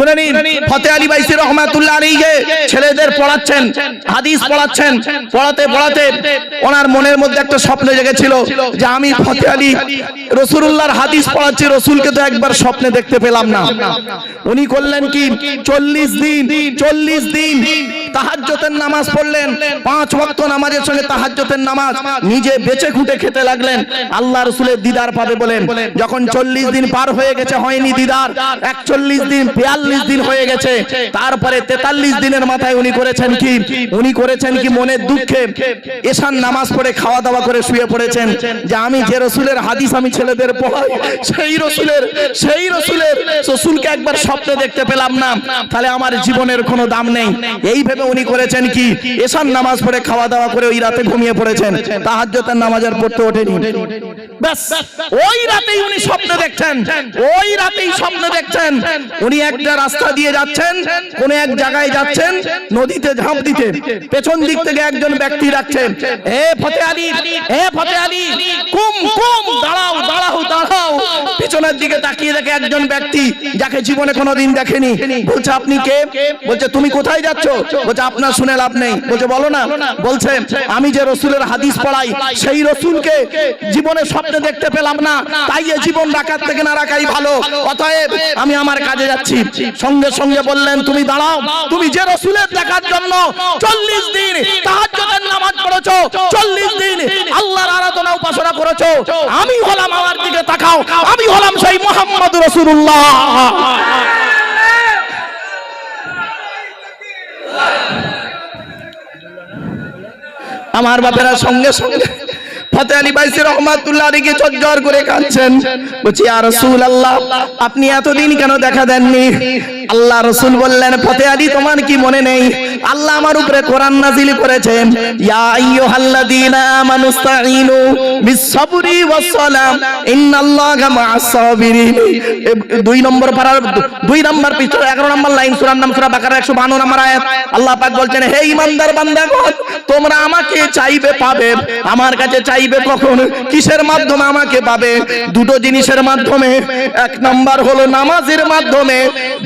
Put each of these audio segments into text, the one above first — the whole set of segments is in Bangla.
শুনে নিন ফতে আলী বাইসি রহমাতুল্লাহ আলীকে ছেলেদের পড়াচ্ছেন হাদিস পড়াচ্ছেন পড়াতে পড়াতে ওনার মনের মধ্যে একটা স্বপ্ন জেগেছিল যে আমি ফতে আলী রসুল্লাহর হাদিস পড়াচ্ছি রসুলকে তো একবার স্বপ্নে দেখতে পেলাম না। উনি করলেন কি? চল্লিশ দিন চল্লিশ দিন তাহাজ্জতের নামাজ পড়লেন পাঁচ ওয়াক্ত নামাজের সঙ্গে তাহাজ্জতের নামাজ নিজে বেঁচে খুঁটে খেতে লাগলেন আল্লাহ রসুলের দিদার পাবে বলেন। যখন চল্লিশ দিন পার হয়ে গেছে হয়নি দিদার একচল্লিশ দিন বিয়াল্লিশ দিন হয়ে গেছে। তারপরে তেতাল্লিশ দিনের মাথায় উনি করেছেন কি? উনি করেছেন কি মনের দুঃখে? এশান নামাজ পড়ে খাওয়া দাওয়া করে শুয়ে পড়েছেন। যে আমি যে রসুলের হাদিস আমি ছেলেদের পড়াই, সেই রসুলের সেই রসুলের রসুলকে একবার স্বপ্নে দেখতে পেলাম না। তাহলে আমার জীবনের কোনো দাম নেই। এই ভেবে উনি করেছেন কি? এশান নামাজ পড়ে খাওয়া দাওয়া করে ওই রাতে ঘুমিয়ে পড়েছেন। তাহাজ্জতের নামাজ আর পড়তে ওঠেনি। ওই রাতেই উনি স্বপ্ন দেখছেন। ওই রাতেই স্বপ্ন দেখছেন। উনি একটা রাস্তা দিয়ে যাচ্ছেন, কোন এক জায়গায় যাচ্ছেন, নদীতে ঝাঁপ দিতে। পেছন দিক থেকে একজন ব্যক্তি ফতে আলী ফতে আলী, কুম কুম, দাঁড়াও দাঁড়াও দাঁড়াও। দিকে তাকিয়ে দেখে একজন ব্যক্তি, যাকে জীবনে কোনোদিন দেখেনি, বলছে, আপনি কে? বলছে, তুমি কোথায় যাচ্ছ? বলছে, আপনার শুনে লাভ নেই। বলছে, বলো না। বলছে, আমি যে রসুলের হাদিস পড়াই, সেই রসুলকে জীবনে স্বপ্নে দেখতে পেলাম না, তাই এ জীবন রাখার থেকে না রাখাই ভালো। অতএব আমি আমার কাজে যাচ্ছি। সঙ্গে সঙ্গে বললেন, তুমি দাঁড়াও, তুমি যে রসুলের দেখার জন্য চল্লিশ দিন তাহাজ্জুদের নামাজ পড়েছো, চল্লিশ দিন আল্লাহর আরাধনা উপাসনা করেছ, আমি হলাম আমার দিকে তাকাও, আমি হলাম সেই মোহাম্মদ রসুল্লাহ আমার বাপেরা সঙ্গে সঙ্গে ফতে আলী বাইসি রহমাতুল্লাহ আলীকে চজ্জর করে কাঁদছেন। বলছি আর রসুল আল্লাহ আপনি এতদিন কেন দেখা দেননি? আল্লাহ রসুল বললেন, ফতে আলী তোমার কি মনে নেই? আল্লাহ আমার উপরে কোরআন নাজিল করেছেন, ইয়া আইয়ুহাল্লাযীনা আমানুস্তাঈনু বিস-সাবরি ওয়াস-সালাম, ইন্নাল্লাহা মা'আস-সাবিরিন। দুই নম্বর পারার দুই নম্বর পৃষ্ঠা 11 নম্বর লাইন নাম সূরা বাকারা 152 নম্বর আয়াত। আল্লাহ পাক বলছেন, হে বান্দাগণ, তোমরা আমাকে চাইবে পাবে, আমার কাছে চাইবে কখন? কিসের মাধ্যমে আমাকে পাবে? দুটো জিনিসের মাধ্যমে, এক নাম্বার হলো নামাজের মাধ্যমে,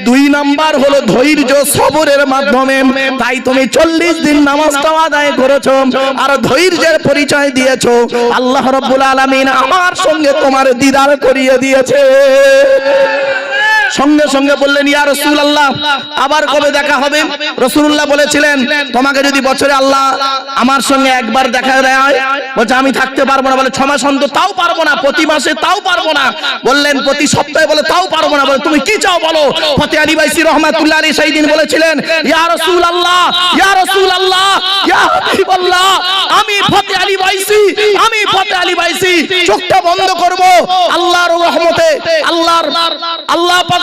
দুই নাম্বার হলো ধৈর্য সবরের মাধ্যমে। তাই তুমি চল্লিশ দিন নামাজটাও আদায় করেছ আর ধৈর্যের পরিচয় দিয়েছ। আল্লাহ রব্বুল আলমিন আমার সঙ্গে তোমার দিদার করিয়ে দিয়েছে। সঙ্গে সঙ্গে বললেন ইয়া রসুল আল্লাহ আবার কবে দেখা হবে? রসুল্লাহ বলেছিলেন তোমাকে যদি বছরে আল্লাহ আমার সঙ্গে একবার দেখা দেয় বলছে আমি থাকতে পারব না। বলে ছ মাস অন্তর তাও পারব না প্রতি মাসে তাও পারব না। বললেন প্রতি সপ্তাহে বলে তাও পারব না। বলে তুমি কি চাও বলো? ফতে আলী বাইসি রহমাতুল্লাহ আলী সেই দিন বলেছিলেন ইয়া রসুল আল্লাহ ইয়া রসুল আল্লাহ ইয়া হাবিবাল্লাহ আমি ফতে আলী বাইসি আমি ফতে আলী বাইসি চোখটা বন্ধ করব আল্লাহর রহমতে আল্লাহর আল্লাহ পাক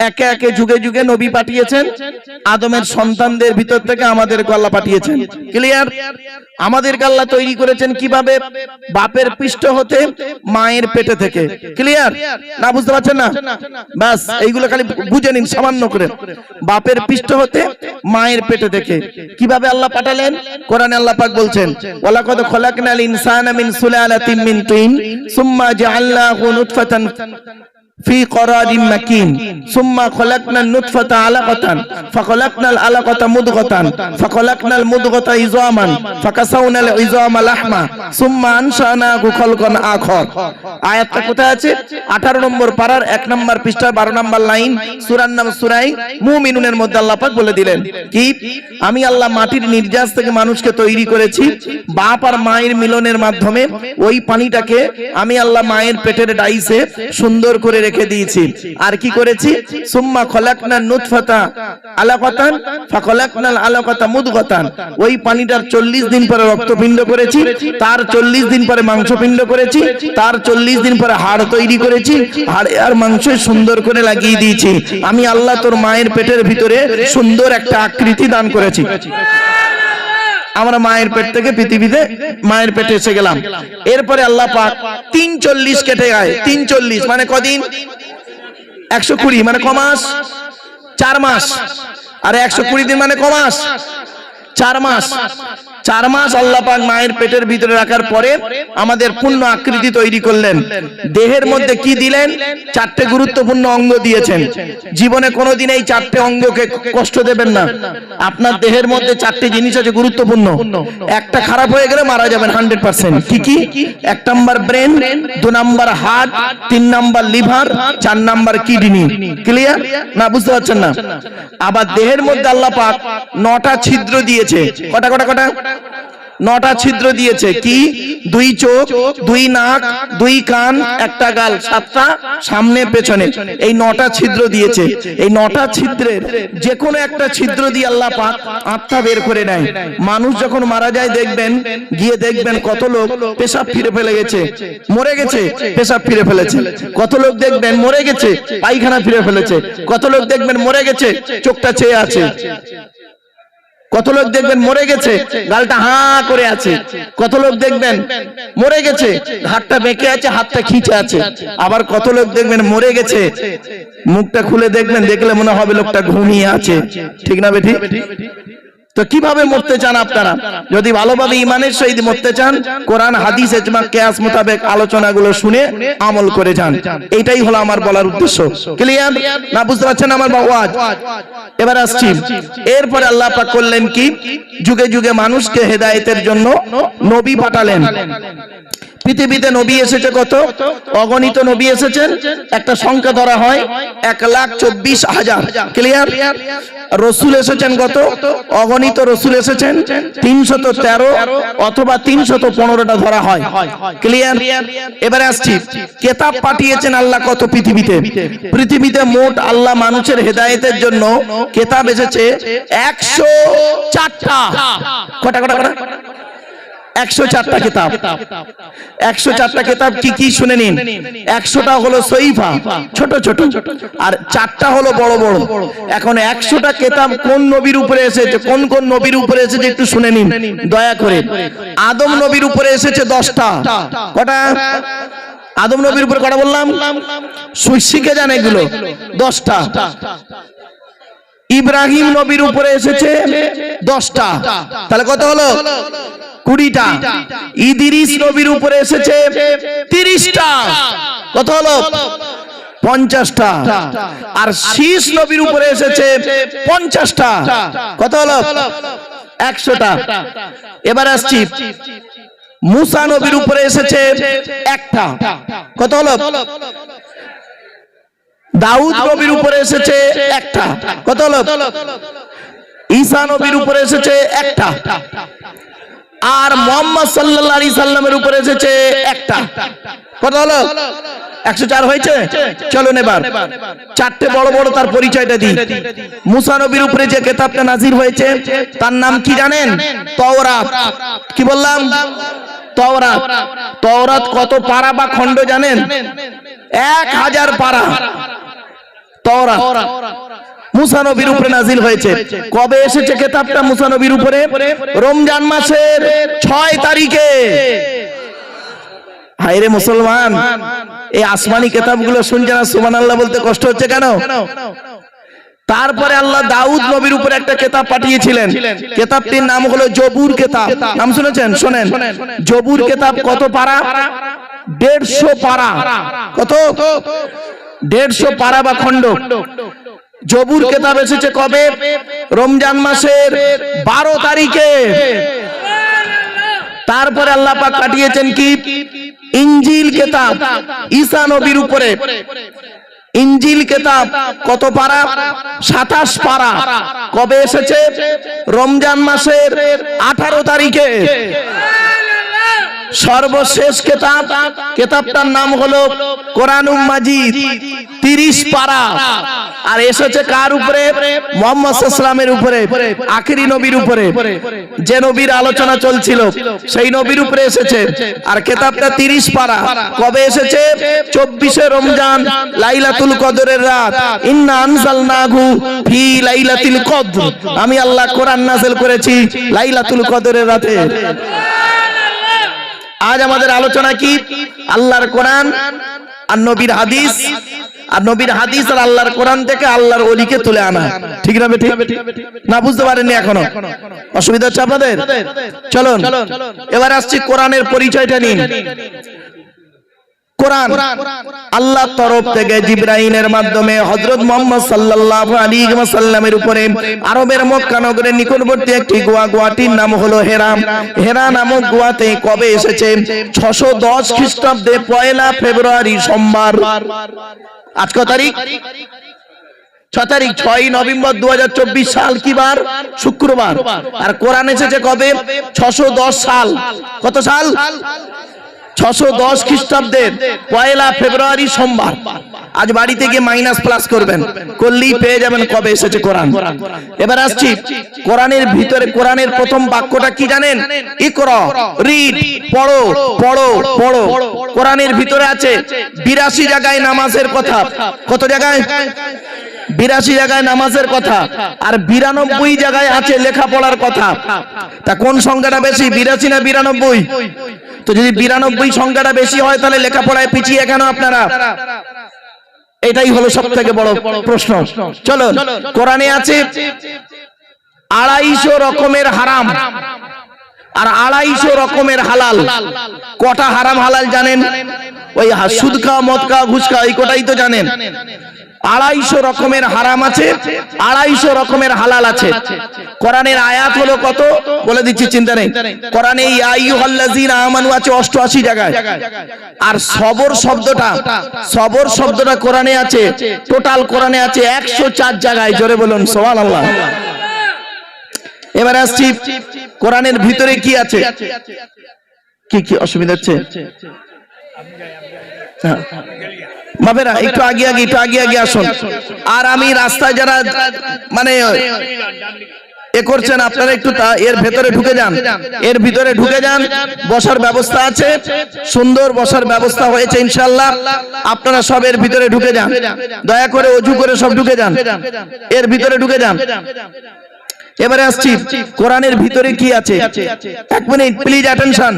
একে একে যুগে যুগে নবী পাঠিয়েছেন, আদমের সন্তানদের ভিতর থেকে আমাদের আল্লাহ পাঠিয়েছেন। ক্লিয়ার আমাদের আল্লাহ তৈরি করেছেন কীভাবে? বাপের পৃষ্ঠ হতে মায়ের পেটে থেকে। ক্লিয়ার না, বুঝতে পারছেন না? ব্যাস এইগুলো খালি বুঝে নিন, সামান্য করে। বাপের পৃষ্ঠ হতে মায়ের পেটে থেকে। কীভাবে আল্লাহ পাঠালেন? কোরআনে আল্লাহ পাক বলছেন, ওয়ালাকাদ খলাকনাল ইনসানা মিন সুলালাতিন মিন তিন, সুম্মা জাআলনাহু নুতফাতান في قرار مكين ثم خلقنا النطفة علقة فخلقنا العلقة مضغة فخلقنا المضغة عظاما فكسونا العظام لحما ثم أنشأناه خلقا آخر আয়াতটা কোথায় আছে 18 নম্বর পারার 1 নম্বর পৃষ্ঠা 12 নম্বর লাইন সূরার নাম সূরাই মুমিনুনের মধ্যে আল্লাহ পাক বলে দিলেন কি আমি আল্লাহ মাটির নির্যাস থেকে মানুষকে তৈরি করেছি বাপ আর মায়ের মিলনের মাধ্যমে ওই পানিটাকে আমি আল্লাহ মায়ের পেটের ডাইসে সুন্দর করে রেখে দিয়েছি। আর কি করেছি? সুম্মা খলাকনা নুতফাতা আলাকাতান ফাখলাকনাল আলাকাতা মুদগাতান। ওই পানিটার 40 দিন পরে রক্তপিণ্ড করেছি, তার 40 দিন পরে মাংসপিণ্ড করেছি, তার 40 দিন পরে হাড় তৈরি করেছি, হাড় আর মাংস সুন্দর করে লাগিয়ে দিয়েছি। আমি আল্লাহ তোর মায়ের পেটের ভিতরে সুন্দর একটা আকৃতি দান করেছি। আমরা মায়ের পেট থেকে পৃথিবীতে মায়ের পেটে এসে গেলাম। এরপরে আল্লাহ পাক তিন চল্লিশ কেটে গায়। তিন চল্লিশ মানে কদিন? একশো কুড়ি মানে কমাস চার মাস। আর একশো কুড়ি দিন মানে কমাস চার মাস। চার মাস আল্লাহ পাক মায়ের পেটের ভিতরে রাখার পরে আমাদের পূর্ণ আকৃতি তৈরি করলেন। দেহের মধ্যে কি দিলেন? চারটে গুরুত্বপূর্ণ অঙ্গ দিয়েছেন। জীবনে কোনোদিন এই চারটে অঙ্গকে কষ্ট দেবেন না। আপনার দেহের মধ্যে চারটে জিনিস আছে গুরুত্বপূর্ণ। একটা খারাপ হয়ে গেলে মারা যাবেন হান্ড্রেড পার্সেন্ট। কি কি? এক নাম্বার ব্রেন, দু নাম্বার হার্ট, তিন নাম্বার লিভার, চার নাম্বার কিডনি। ক্লিয়ার? না, বুঝতে পারছেন না? আবার দেহের মধ্যে আল্লাহ পাক নটা ছিদ্র দিয়েছে। কটা কটা কটা? নটা ছিদ্র দিয়েছে। কি? দুই চোখ দুই নাক দুই কান একটা গাল। সাতটা সামনে পেছনে। এই নটা ছিদ্র দিয়েছে। এই নটা ছিদ্রের যে কোনো একটা ছিদ্র দিয়ে আল্লাহ পাক আত্মা বের করে নেয়। মানুষ যখন মারা যায় দেখবেন গিয়ে দেখবেন কত লোক পেশাব ফিরে ফেলে গেছে মরে গেছে পেশাব ফিরে ফেলেছে। কত লোক দেখবেন মরে গেছে পায়খানা ফিরে ফেলেছে। কত লোক দেখবেন মরে গেছে চোখটা চেয়ে আছে। কত লোক দেখবেন মরে গেছে, গালটা হা করে আছে। কত লোক দেখবেন মরে গেছে, হাতটা বেঁকে আছে, হাতটা খিচে আছে। আবার কত লোক দেখবেন মরে গেছে, মুখটা খুলে দেখবেন, দেখলে মনে হবে লোকটা ঘুমিয়ে আছে। ঠিক না বেঠি? তো কীভাবে মরতে চান আপনারা? যদি ভালোভাবে ইমানের সহিত মরতে চান, কোরআন, হাদিস এজমা কেয়াস মোতাবেক আলোচনাগুলো শুনে আমল করে যান। এইটাই হলো আমার বলার উদ্দেশ্য। ক্লিয়ার না, বুঝতে পারছেন আমার বাবাজ এবার আসছি। এরপরে আল্লাহ পাক করলেন কি? যুগে যুগে মানুষকে হেদায়েতের জন্য নবী পাঠালেন। পৃথিবীতে নবী এসেছে কত? অগণিত নবী এসেছেন। একটা সংখ্যা ধরা হয় এক লাখ চব্বিশ হাজার। ক্লিয়ার রসুল এসেছেন কত? অগণিত রসুল এসেছেন। তিনশত তেরো অথবা তিনশত পনেরোটা ধরা হয়। ক্লিয়ার এবারে আসছি। কেতাব পাঠিয়েছেন আল্লাহ কত পৃথিবীতে? পৃথিবীতে মোট আল্লাহ মানুষের হেদায়েতের জন্য কেতাব এসেছে একশো চারটা। কটা কটা কটা? একশো চারটা একশো চারটা কি কি শুনে নিন? একশোটা হলো সইফা আর চারটা হলো বড় বড়। এখন একশোটা কোন নবীর উপরে এসেছে? কোন কোন নবীর উপরে এসেছে একটু শুনে নিন। দয়া করে। আদম নবীর উপরে এসেছে দশটা। কটা? আদম নবীর উপরে কটা বললাম? শিখে যান এগুলো। দশটা। ইব্রাহিম নবীর উপরে এসেছে দশটা। তাহলে কত হলো? কুড়িটা। ইদিরিস নবীর উপরে এসেছে তিরিশটা। কত হলো? পঞ্চাশটা। আর শীষ নবীর উপরে এসেছে পঞ্চাশটা। কত হলো? একশোটা। এবার আসছি। মুসা নবীর উপরে এসেছে একটা। কত হলো? দাউদ নবীর উপরে এসেছে একটা। কত হলো? ঈসা নবীর উপরে এসেছে একটা। আর মোহাম্মদ সাল্লাল্লাহু আলাইহি সাল্লামের উপরে এসেছে একটা। কত হলো একশো চার হয়েছে? চলুন এবার চারটে বড় বড় তার পরিচয়টা দিই। মুসা নবীর উপরে যে কেতাবটা নাজির হয়েছে, তার নাম কি জানেন? তওরাত। কি বললাম? তওরাত। তওরাত কত পারা বা খণ্ড জানেন? এক হাজার পারা। তওরাত। মুসা নবীর উপরে নাজিল হয়েছে। কবে এসেছে কেতাবটা মুসা নবীর উপরে? রমজান মাসের ছয় তারিখে। হায়রে মুসলমান, এই আসমানি কেতাবগুলো শুনছে না সুমান আল্লাহ বলতে কষ্ট হচ্ছে কেন? তারপরে আল্লাহ দাউদ নবীর উপরে একটা কেতাব পাঠিয়েছিলেন। কেতাবটির নাম হলো জবুর কেতাব। নাম শুনেছেন? শোনেন। জবুর কেতাব কত পারা? দেড়শো পারা। কত? দেড়শো পারা বা খণ্ড। জবুর কেতাব এসেছে কবে? রমজান মাসের বারো তারিখে। তারপরে আল্লাহ পাক কাটিয়েছেন কি? ইঞ্জিল কেতাব। ঈসা নবীর উপরে। ইঞ্জিল কেতাব। কত পারা? সাতাশ পারা। কবে এসেছে? রমজান মাসের আঠারো তারিখে। সর্বশেষ কেতাব। কেতাবটার নাম হলো কোরআনুম মাজিদ। তিরিশ পারা। আর এসেছে কার উপরে? মোহাম্মদ ইসলামের উপরে, আখিরি নবীর উপরে। যে নবীর আলোচনা চলছিল, সেই নবীর উপরে এসেছে। আর কেতাবটা তিরিশ পারা। কবে এসেছে? চব্বিশে রমজান, লাইলাতুল কদরের রাত। ইন্না ফি লাইলাতুল আমি আল্লাহ কোরআন নাযিল করেছি লাইলাতুল কদরের রাতে। আজ আমাদের আলোচনা কি? আল্লাহর কোরআন আর নবীর হাদিস। আর নবীর হাদিস আর আল্লাহর কোরআন থেকে আল্লাহর অলিকে তুলে আনা। ঠিক না বেঠিক? না বুঝতে পারেননি এখনও। অসুবিধা হচ্ছে আপনাদের? চলুন, এবার আসছি কোরআনের পরিচয়টা নিন। কোরআন আল্লাহর তরফ থেকে মাধ্যমে উপরে আরবের নিকটবর্তী একটি নাম হলো হেরা নামক কবে এসেছে? 610 খ্রিস্টাব্দে পয়লা ফেব্রুয়ারি সোমবার। আজ ক তারিখ? ছ তারিখ, ছয় নভেম্বর দু হাজার চব্বিশ সাল কি বার? শুক্রবার। আর কোরআন এসেছে কবে? ছশো সাল। কত সাল? ছশো দশ খ্রিস্টাব্দের পয়লা ফেব্রুয়ারি সোমবার। আজ বাড়িতে গিয়ে মাইনাস প্লাস করবেন। করলেই পেয়ে যাবেন কবে এসেছে কোরআন। এবার আসছি, কোরআনের ভিতরে, কোরআনের প্রথম বাক্যটা কি জানেন? ইকর পড়ো পড়ো পড়ো। কোরআনের ভিতরে আছে বিরাশি জায়গায় নামাজের কথা। কত জায়গায়? বিরাশি জায়গায় নামাজের কথা। আর বিরানব্বই জায়গায় আছে লেখাপড়ার কথা। তা কোন সংখ্যাটা বেশি, বিরাশি না বিরানব্বই? তো যদি বিরানব্বই সংখ্যাটা বেশি হয়, তাহলে লেখাপড়ায় পিছিয়ে কেন আপনারা? এটাই হলো সব থেকে বড় প্রশ্ন। চলো কোরআনে আছে, আড়াইশো রকমের হারাম। আর আড়াইশো রকমের হালাল। কটা হারাম হালাল জানেন? ওই সুদ খাওয়া মদ খাওয়া ঘুষ এই কটাই তো জানেন। আড়াইশো রকমের হারাম আছে, আড়াইশো রকমের হালাল আছে। কোরআনের আয়াত হলো কত? বলে দিচ্ছি, চিন্তা নেই। কোরআনে আমানু আছে অষ্টআশি জায়গায়। আর সবর শব্দটা সবর শব্দটা কোরআনে আছে, টোটাল কোরআনে আছে একশো চার জায়গায়। জোরে বলুন, সুবহানাল্লাহ। এবার আসছি, কোরআনের ভিতরে কি আছে? কি কি অসুবিধা হচ্ছে? বাবেরা একটু আগে আগে, একটু আগে আগে আসুন। আর আমি রাস্তায় যারা মানে এ করছেন, আপনারা একটু তা- এর ভেতরে ঢুকে যান। এর ভিতরে ঢুকে যান। বসার ব্যবস্থা আছে। সুন্দর বসার ব্যবস্থা হয়েছে ইনশাল্লাহ আপনারা সব এর ভিতরে ঢুকে যান। দয়া করে অজু করে সব ঢুকে যান। এর ভিতরে ঢুকে যান। এবারে আসছি। কোরআনের ভিতরে কি আছে? এক মিনিট প্লিজ অ্যাটেনশন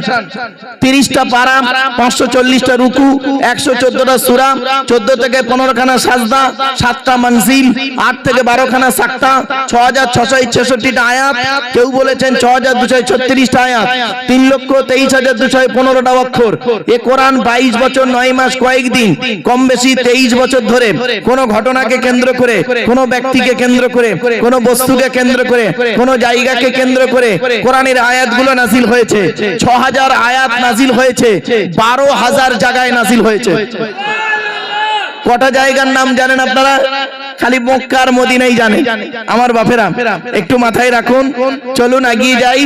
তিরিশটা পারা, পাঁচশো চল্লিশটা রুকু, একশো চোদ্দটা সুরা চোদ্দ থেকে পনেরো খানা সাজদা, সাতটা মনজিল আট থেকে বারো খানা সাক্তা ছ হাজার ছশো ছেষট্টিটা আয়াত। কেউ বলেছেন ছ হাজার দুশো ছত্রিশটা আয়াত। তিন লক্ষ তেইশ হাজার দুশো পনেরোটা অক্ষর। এ কোরআন বাইশ বছর, নয় মাস কয়েকদিন কম বেশি তেইশ বছর ধরে। কোন ঘটনাকে কেন্দ্র করে, কোন ব্যক্তিকে কেন্দ্র করে, কোন বস্তুকে কেন্দ্র করে কোন জায়গাকে কেন্দ্র করে কোরআনের আয়াতগুলো নাজিল হয়েছে ছ হাজার আয়াত নাজিল হয়েছে বারো হাজার জায়গায় নাজিল হয়েছে। কটা জায়গার নাম জানেন আপনারা? খালি মক্কার মদিনাই জানে। আমার বাপেরা, একটু মাথায় রাখুন। চলুন এগিয়ে যাই।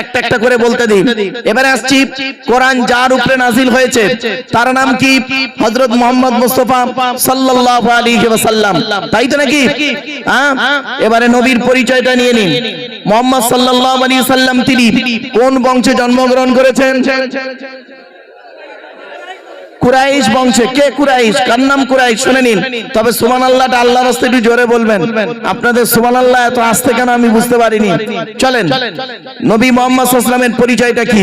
একটা একটা করে বলতে দিন এবারে আসছি। কোরআন যার উপরে নাজিল হয়েছে, তার নাম কি? হযরত মুহাম্মদ মুস্তাফা সাল্লাল্লাহু আলাইহি ওয়াসাল্লাম। তাই তো নাকি? হ্যাঁ? এবারে নবীর পরিচয়টা নিয়ে নিন। মুহাম্মদ সাল্লাল্লাহু আলাইহি সাল্লাম তিনি কোন বংশে জন্মগ্রহণ করেছেন? কুরাইশ বংশে? কে কুরাইশ? কার নাম কুরাইশ? শুনে নিন। তবে সুমান আল্লাহটা আল্লাহর রাস্তে একটু জোরে বলবেন। আপনাদের সুমান আল্লাহ এত আসতে কেন আমি বুঝতে পারিনি। চলেন। নবী মোহাম্মদ সাল্লামের পরিচয়টা কি?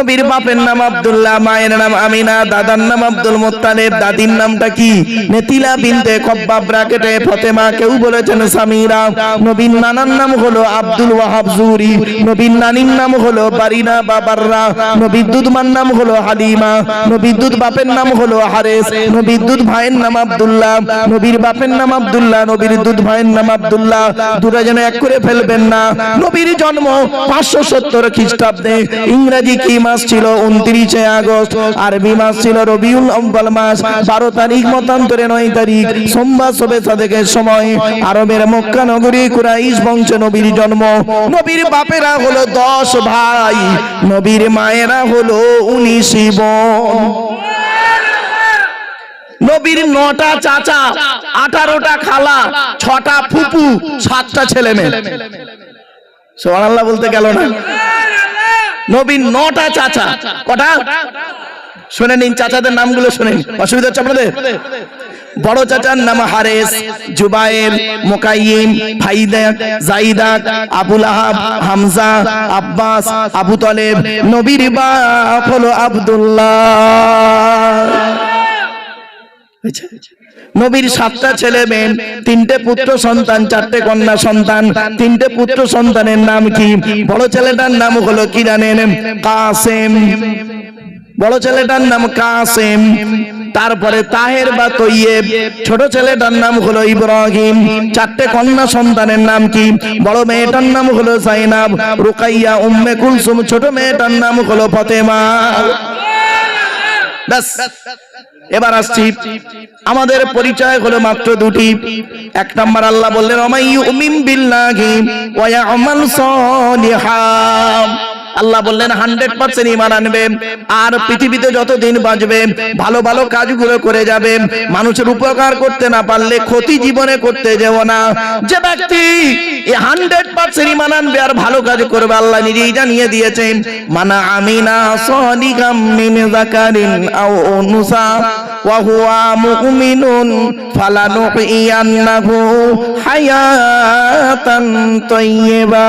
নবীর বাপের নাম আব্দুল্লাহ, মায়ের নাম আমিনা, দাদার নাম আব্দুল মোত্তালেব, দাদির নামটা কি? নেতিলা বিনতে কব্বাব ব্রাকেটে ফতেমা, কেউ বলেছেন সামিরা। নবীর নানার নাম হলো আব্দুল ওয়াহাব জুরি। নবীর নানির নাম হলো বারিনা বাবাররা। নবীর দুধমার নাম হলো হালিমা। নবীর দুধ বাপের নাম হলো হারেস। নবীর দুধ ভাইয়ের নাম আব্দুল্লাহ। নবীর বাপের নাম আব্দুল্লাহ, নবীর দুধ ভাইয়ের নাম আব্দুল্লাহ। দুটা যেন এক করে ফেলবেন না। নবীর জন্ম পাঁচশো সত্তর খ্রিস্টাব্দে। ইংরেজি কি মাস ছিল উনত্রিশে আগস্ট আরবি মাস ছিল রবিউল আব্বাল মাস। বারো তারিখ মতান্তরে নয় তারিখ। সোমবার সবে সাদেকের সময় আরবের মক্কা নগরী কুরাইশ বংশ নবীর জন্ম। নবীর বাপেরা হলো দশ ভাই, নবীর মায়েরা হলো উনিশ নবীর নটা চাচা, আঠারোটা খালা, ছটা ফুপু, সাতটা ছেলে মেয়ে সোহানাল্লাহ বলতে গেল না? নবীর নটা চাচা। কটা? শুনে নিন, চাচাদের নামগুলো শুনে নিন। অসুবিধা হচ্ছে আপনাদের? বড় চাচার নাম হারেস, জুবায়ের মোকাইম ফাইদা, জাইদা, আবুল আহাব, হামজা, আব্বাস, আবু তলেব। নবীর বাপ হলো আব্দুল্লাহ। নবীর সাতটা ছেলে মেয়ে, তিনটে পুত্র সন্তান, চারটে কন্যা সন্তান, তিনটে পুত্র সন্তানের নাম কি? বড় ছেলেটার নাম হলো কি জানেন? কাসেম। বড় ছেলেটার নাম কাসেম। তারপরে তাহের বা তৈয়েব। ছোট ছেলেটার নাম হলো ইব্রাহিম। চারটে কন্যা সন্তানের নাম কি? বড় মেয়েটার নাম হলো জাইনাব। রুকাইয়া, উম্মে কুলসুম। ছোট মেয়েটার নাম হলো ফতেমা। ব্যাস। এবার আসছি। আমাদের পরিচয় হলো মাত্র দুটি। এক নম্বর আল্লাহ বললেন অমাই উমিম বিল্লাহি ওয়া ইয়ামাল সালিহা। আল্লাহ বললেন, হান্ড্রেড পার্সেন্ট ইমান আনবে। আর পৃথিবীতে যতদিন বাঁচবে, ভালো ভালো কাজগুলো করে যাবে। মানুষের উপকার করতে না পারলে ক্ষতি জীবনে করতে যেও না। যে ব্যক্তি হান্ড্রেড পার্সেন্ট ইমান আনবে আর ভালো কাজ করবে, আল্লাহ নিজেই জানিয়ে দিয়েছেন, মানা আমিনা ফালানুহিয়ান্নাহু হায়াতান তাইয়্যিবা।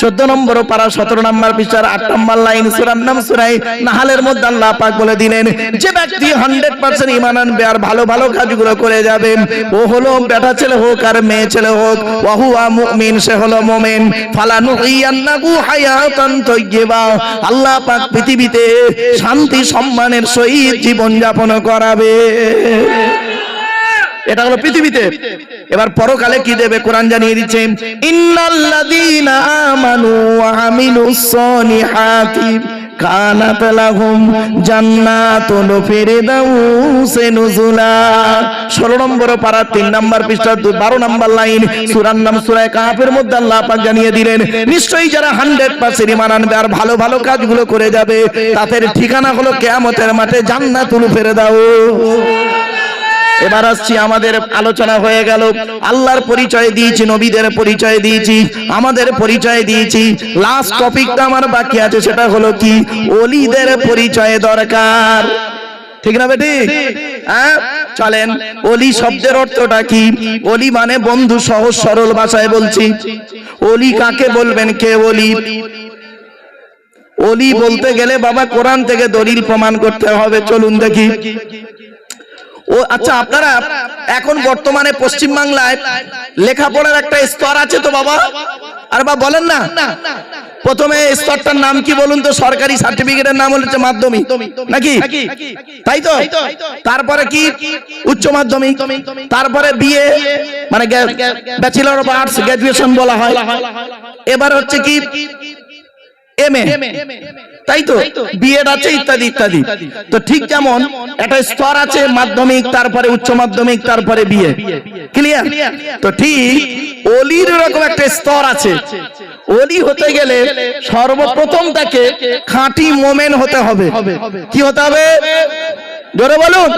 চোদ্দ নম্বর পারা সতেরো নম্বর পৃষ্ঠার আট নম্বর লাইন সুরার নাম সুরাই, নাহালের মধ্যে আল্লাহ পাক বলে দিলেন, যে ব্যক্তি হান্ড্রেড পার্সেন্ট ইমান আনবে আর ভালো ভালো কাজগুলো করে যাবে, ও হলো বেটা ছেলে হোক আর মেয়ে ছেলে হোক, ওয়াহুয়া মুমিন, সে হলো মোমেন ফালানু ইয়ান্নাগু হায়াতান তাইয়্যিবা, আল্লাহ পাক পৃথিবীতে শান্তি সম্মানের সহিত জীবন যাপন করাবে। এটা হলো পৃথিবীতে। এবার পরকালে কি দেবে? কোরআন জানিয়ে দিচ্ছে কানাত লাহুম জান্নাতুল ফিরদাউসে নুজুলা। 16 নম্বর পারা 3 নম্বর পৃষ্ঠা 12 নম্বর লাইন নাম মধ্যে জানিয়ে দিলেন, নিশ্চয়ই যারা 100% ঈমান আনবে আর ভালো ভালো কাজগুলো করে যাবে, তাদের ঠিকানা হলো কিয়ামতের মাঠে জান্নাতুল ফিরদাউস। এবার আসছি, আমাদের আলোচনা হয়ে গেল। আল্লাহর পরিচয় দিয়েছি, নবীদের পরিচয় দিয়েছি, আমাদের পরিচয় দিয়েছি। লাস্ট টপিকটা আমার বাকি আছে, সেটা হলো কি? অলিদের পরিচয় দরকার। ঠিক না বেটি? হ্যাঁ? চলেন অলি শব্দের অর্থটা কি? অলি মানে বন্ধু, সহজ, সরল ভাষায় বলছি। অলি কাকে বলবেন? কে অলি অলি বলতে গেলে বাবা কোরআন থেকে দলিল প্রমাণ করতে হবে। চলুন দেখি। ও আচ্ছা আপনারা এখন বর্তমানে পশ্চিম বাংলায় লেখাপড়ার একটা স্তর আছে তো বাবা? আর বা বলেন না। প্রথমে স্তরটার নাম কি বলুন তো? সরকারি সার্টিফিকেটের নাম হচ্ছে মাধ্যমিক। নাকি? তাই তো? তারপরে কি? উচ্চ মাধ্যমিক। তারপরে বিএ মানে ব্যাচেলর অফ আর্টস গ্রাজুয়েশন বলা হয়। এবার হচ্ছে কি? এমএ তাই তো? বিএড আছে ইত্যাদি ইত্যাদি। তো ঠিক যেমন একটা স্তর আছে মাধ্যমিক তারপরে উচ্চ মাধ্যমিক তারপরে বিএ ক্লিয়ার তো ঠিক অলির এরকম একটা স্তর আছে। অলি হতে গেলে সর্বপ্রথম তাকে খাঁটি মোমেন হতে হবে। কি হতে হবে? জোরে বলুন।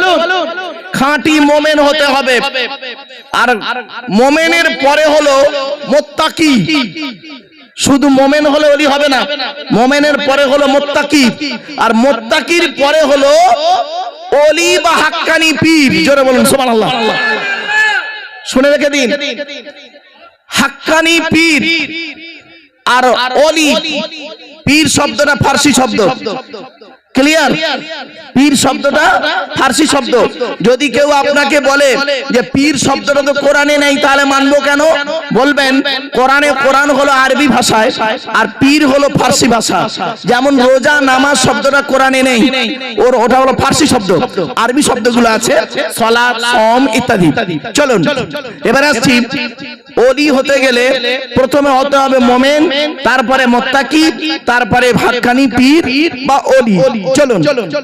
খাঁটি মোমেন হতে হবে। আর মোমেনের পরে হলো মোত্তাকি। শুধু মোমেন হলে অলি হবে না। মোমেনের পরে হলো মোত্তাকি। আর মোত্তাকির পরে হলো অলি বা হাক্কানি পীর। জোরে বলুন সুবহানাল্লাহ। শুনে রেখে দিন। হাক্কানি পীর আর অলি পীর শব্দটা ফার্সি শব্দ। ক্লিয়ার পীর শব্দটা ফার্সি শব্দ। যদি কেউ আপনাকে বলে যে পীর শব্দটা তো কোরআনে নেই তাহলে মানবো কেন? বলবেন কোরআনে কোরআন হলো আরবি ভাষায় আর পীর হলো ফার্সি ভাষা। যেমন রোজা নামাজ শব্দটা কোরআনে নেই। ওর ওটা হলো ফার্সি শব্দ। আরবি শব্দগুলো আছে সলাৎ সম ইত্যাদি। চলুন এবার আসছি। অলি হতে গেলে প্রথমে হতে হবে মোমেন তারপরে মোত্তাকি তারপরে ভাতখানি পীর বা অলি চলুন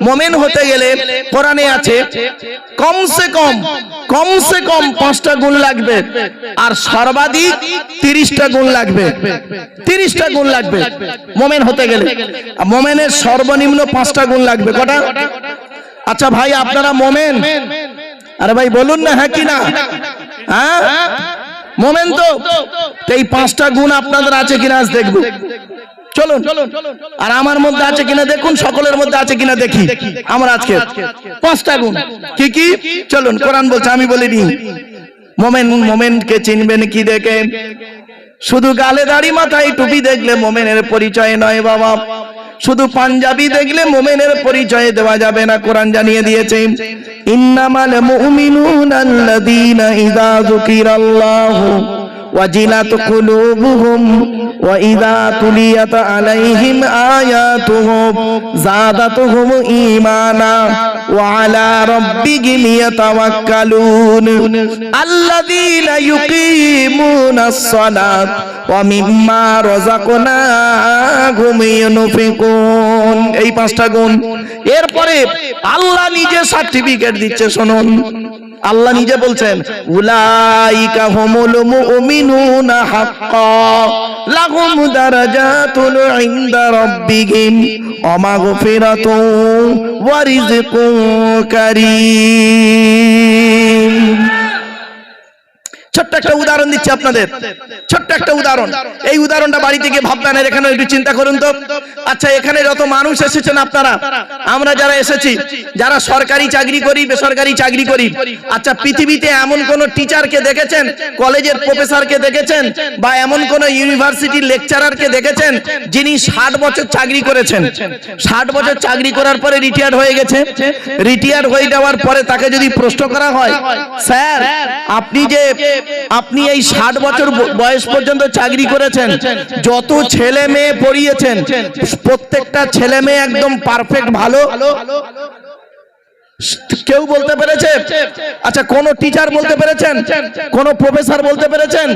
মোমেন হতে গেলে কোরআনে আছে কমসে কম কমসে কম পাঁচটা গুণ লাগবে আর সর্বাধিক তিরিশটা গুণ লাগবে। তিরিশটা গুণ লাগবে। মোমেন হতে গেলে। মোমেনের সর্বনিম্ন পাঁচটা গুণ লাগবে। কটা? আচ্ছা ভাই আপনারা মোমেন? আরে ভাই বলুন না হ্যাঁ কি না হ্যাঁ মোমেন তো? তো? এই পাঁচটা গুণ আপনাদের আছে কিনা আজ দেখব। চলুন। আর আমার মধ্যে আছে কিনা দেখুন সকলের মধ্যে আছে কিনা দেখি। আমার আজকে পাঁচটা গুণ। কি কি? চলুন কোরআন বলছে আমি বলিনি। মোমেন মোমেনকে চিনবেন কি দেখে? শুধু গালে দাড়ি মাথায় টুপি দেখলে মোমেনের পরিচয় নয় বাবা। শুধু পাঞ্জাবি দেখলে মোমেনের পরিচয় দেওয়া যাবে না কোরআন জানিয়ে দিয়েছে। ইন্নামাল মুমিনুনা আল্লাযীনা ইযা যুকিরাল্লাহু وجلت قلوبهم وإذا تليت عليهم آياته زادتهم إيمانا وعلى ربهم يتوكلون الذين يقيمون الصلاة ومما رزقناهم ينفقون এই পাঁচটা গুণ এরপরে আল্লাহ নিজে সার্টিফিকেট দিচ্ছে শুনুন আল্লাহ নিজে বলছেন, উলাইকা হুমুল মুমিনুনা হাক্কা, লাহুম দারাজাতুন ইনদা রাব্বিহিম ওয়া মাগফিরাতুন ওয়া রিজকুন কারীম। ছোট্ট একটা উদাহরণ দিচ্ছি আপনাদের। ছোট্ট একটা উদাহরণ। এই উদাহরণটা বাড়িতে গিয়ে ভাববেন, আর এখানে একটু চিন্তা করুন তো। আচ্ছা এখানে যত মানুষ এসেছেন আপনারা, আমরা যারা এসেছি, যারা সরকারি চাকরি করি, বেসরকারি চাকরি করি আচ্ছা পৃথিবীতে এমন কোন টিচারকে দেখেছেন, কলেজের প্রফেসরকে দেখেছেন, বা এমন কোন ইউনিভার্সিটির লেকচারারকে দেখেছেন, যিনি ষাট বছর চাকরি করেছেন? ষাট বছর চাকরি করার পরে রিটায়ার্ড হয়ে গেছে? রিটায়ার্ড হয়ে যাওয়ার পরে তাকে যদি প্রশ্ন করা হয়, স্যার, আপনি যে আপনি এই ষাট বছর বয়স পর্যন্ত চাকরি করেছেন যত ছেলে মেয়ে পড়িয়েছেন প্রত্যেকটা ছেলে মেয়ে একদম পারফেক্ট ভালো। কেউ বলতে পেরেছে? আচ্ছা কোন টিচার বলতে পেরেছেন? কোন প্রফেসর বলতে পেরেছেন?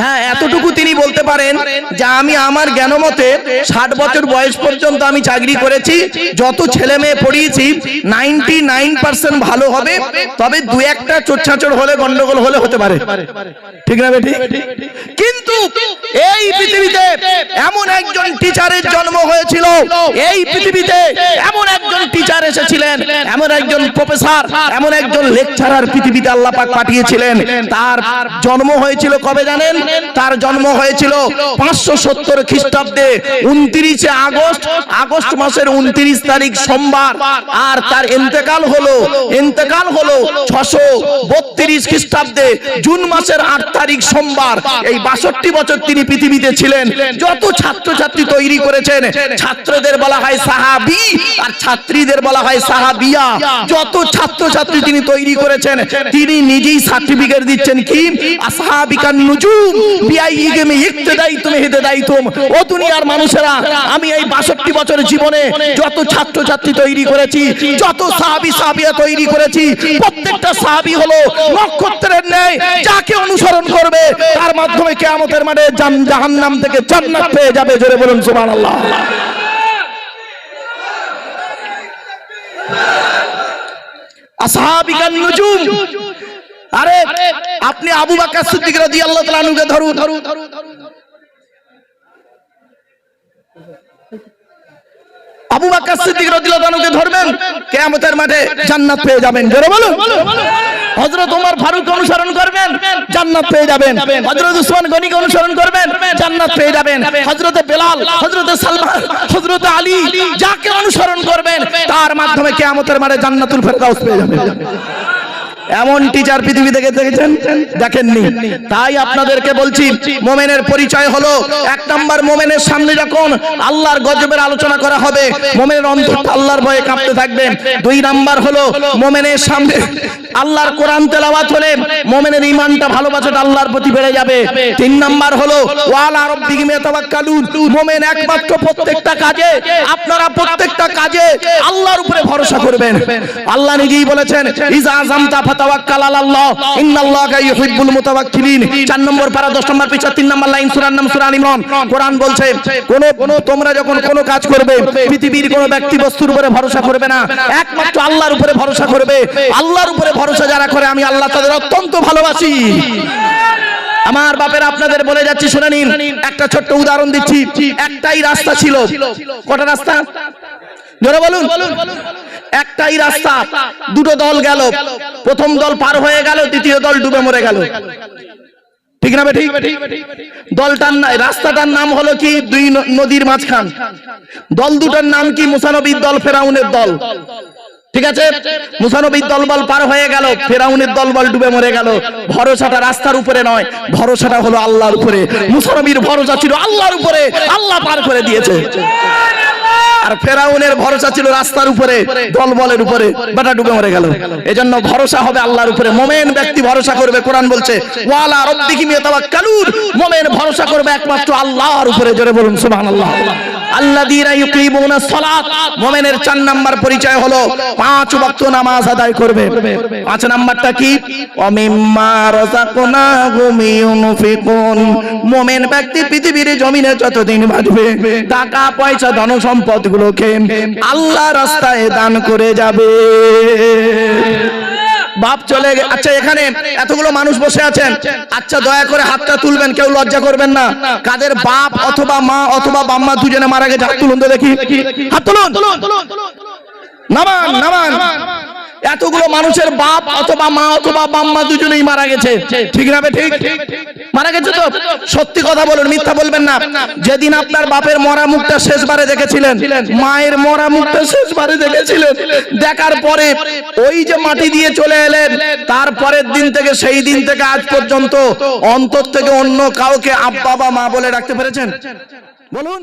হ্যাঁ এতটুকু তিনি বলতে পারেন যে আমি আমার জ্ঞান মতে ষাট বছর বয়স পর্যন্ত আমি চাকরি করেছি, যত ছেলে মেয়ে পড়িয়েছি নাইনটি নাইন পার্সেন্ট ভালো হবে, তবে দু একটা চোচ্ছাচড় হলে, গন্ডগোল হলে হতে পারে। ঠিক না বেটি? কিন্তু এই পৃথিবীতে এমন একজন টিচারের জন্ম হয়েছিল, এই পৃথিবীতে এমন একজন টিচার এসেছিলেন, এমন একজন প্রফেসর, এমন একজন লেকচারার পৃথিবীতে আল্লাহ পাক পাঠিয়েছিলেন। তার জন্ম হয়েছিল কবে জানেন? তার জন্ম হয়েছিল পাঁচশো সত্তর খ্রিস্টাব্দে, উনত্রিশে আগস্ট আগস্ট মাসের উনত্রিশ তারিখ সোমবার। আর তার ইন্তেকাল হলো ইন্তেকাল হলো ছশো বত্রিশ খ্রিস্টাব্দে, জুন মাসের আট তারিখ সোমবার। এই বাষট্টি বছর তিনি পৃথিবীতে ছিলেন। যত ছাত্রছাত্রী তৈরি করেছেন, ছাত্রদের বলা হয় সাহাবি, আর ছাত্রীদের বলা হয় সাহাবিয়া। যত ছাত্র ছাত্রী তিনি তৈরি করেছেন, তিনি নিজেই সার্টিফিকেট দিচ্ছেন কি? দুনিয়ার মানুষেরা, আমি এই 62 বছর জীবনে যত তৈরি করেছি, যত তৈরি করেছি, প্রত্যেকটা হলো নক্ষত্রের ন্যায় অনুসরণ করবে, তার মাধ্যমে কিয়ামতের জাহান্নাম থেকে জান্নাত পেয়ে যাবে। জোরে বলুন, সুবহানাল্লাহ। আসহাবিকান নুজুম আরে আপনি আবু বকর সিদ্দিক রাদিয়াল্লাহু তাআলা আনহুকে ধরুন। আবু বাকর সিদ্দিক রাদিয়াল্লাহু আনহুকে ধরবেন, কিয়ামতের মাঠে জান্নাত পেয়ে যাবেন। জোরে বলুন। হযরত ওমর ফারুক অনুসরণ করবেন, জান্নাত পেয়ে যাবেন। হযরত উসমান গনিকে অনুসরণ করবেন, জান্নাত পেয়ে যাবেন। হযরত বেলাল, হযরত সালমান হযরত আলী যাকে অনুসরণ করবেন, তার মাধ্যমে কেয়ামতের মাঠে জান্নাতুল ফেরদাউস পেয়ে যাবেন। এমন টিচার পৃথিবী থেকে দেখেছেন? দেখেননি। তাই আপনাদেরকে বলছি মোমেনের পরিচয় হলো এক নাম্বার মোমেনের সামনে যখন আল্লাহর গজবের আলোচনা করা হবে মোমেনের অন্তর আল্লাহর ভয়ে কাঁপতে থাকবে। দুই নাম্বার হলো মোমেনের সামনে আল্লাহর কোরআন তেলাওয়াত হলে মোমেনের ইমানটা ভালোবাসাটা আল্লাহর প্রতি বেড়ে যাবে। তিন নাম্বার হলো, ওয়াল আরব বিগিমে তাওয়াক্কালুন মোমেন একমাত্র প্রত্যেকটা কাজে, আপনারা প্রত্যেকটা কাজে আল্লাহর উপরে ভরসা করবেন। আল্লাহ নিজেই বলেছেন, ইজা আযামতা ফাতাওয়াক্কাল আলাল্লাহ, ইন্নাল্লাহা ইউহিব্বুল মুতাওয়াক্কিলিন। চার নম্বর পারা, দশ নম্বর পৃষ্ঠা, তিন নম্বর লাইন, সূরার নাম সূরা ইমরান কোরআন বলছে কোন কোন, তোমরা যখন কোন কাজ করবে, পৃথিবীর কোন ব্যক্তি বস্তুর উপরে ভরসা করবে না। একমাত্র আল্লাহর উপরে ভরসা করবে। আল্লাহর উপরে ভরসা যারা করে, আমি আল্লাহ তাদের অত্যন্ত ভালোবাসি। আমার বাপের আপনাদের বলে যাচ্ছি, শুনে নিন, একটা ছোট্ট উদাহরণ দিচ্ছি। একটাই রাস্তা ছিল। কটা রাস্তা? জোরে বলুন। একটাই রাস্তা। দুটো দল গেল। প্রথম দল পার হয়ে গেল, দ্বিতীয় দল ডুবে মরে গেল। ঠিক না ঠিক দলটার রাস্তাটার নাম হলো কি? দুই নদীর মাঝখান। দল দুটার নাম কি? মুসানবীর দল, ফেরাউনের দল। ঠিক আছে? মুসানবীর দলবল পার হয়ে গেল, ফেরাউনের দলবল ডুবে মরে গেল। ভরসাটা রাস্তার উপরে নয়, ভরসাটা হলো আল্লাহর উপরে। মুসানবীর ভরসা ছিল আল্লাহর উপরে, আল্লাহ পার করে দিয়েছে। আর ফেরাউনের ভরসা ছিল রাস্তার উপরে দলবলের উপরে। বেটা ডুবে মরে গেল। এজন্য ভরসা হবে আল্লাহর উপরে। মোমেন ব্যক্তি ভরসা করবে কোরআন বলছে ওয়ালা রব্বিহিম ইয়াতাওয়াক্কালুন মোমেন ভরসা করবে একমাত্র আল্লাহর উপরে। জোরে বলুন সুবহানাল্লাহ। আল্লাযীনা ইউকিমুনাস সালাত। মোমেনের চার নাম্বার পরিচয় হলো পাঁচ ওয়াক্ত নামাজ আদায় করবে। পাঁচ নাম্বারটা কি? অমিম্মা রাযাকনাহুম ইউনফিকুন মোমেন ব্যক্তি পৃথিবীর জমিনে যতদিন বাঁচবে টাকা পয়সা ধন সম্পদ গুলোকে আল্লাহ রাস্তায় দান করে যাবে। বাপ চলে আচ্ছা এখানে এতগুলো মানুষ বসে আছেন। আচ্ছা দয়া করে হাতটা তুলবেন, কেউ লজ্জা করবেন না। কাদের বাপ অথবা মা অথবা বাম্মা দুজনে মারা গেছে, হাত তুলুন তো দেখি। হাত তুলুন। নামান নামান। এতগুলো মানুষের বাপ অথবা মা অথবা বাম্মা দুজনেই মারা গেছে। ঠিক না ঠিক? মারা গেছে তো? সত্যি কথা বলুন, মিথ্যা বলবেন না। যেদিন আপনার বাপের মরা মুখটা শেষবারে দেখেছিলেন, মায়ের মরা মুখটা শেষবারে দেখেছিলেন। দেখার পরে ওই যে মাটি দিয়ে চলে এলেন, তারপরের দিন থেকে সেই দিন থেকে আজ পর্যন্ত অন্তর থেকে অন্য কাউকে আব্বা বা মা বলে ডাকতে পেরেছেন? বলুন।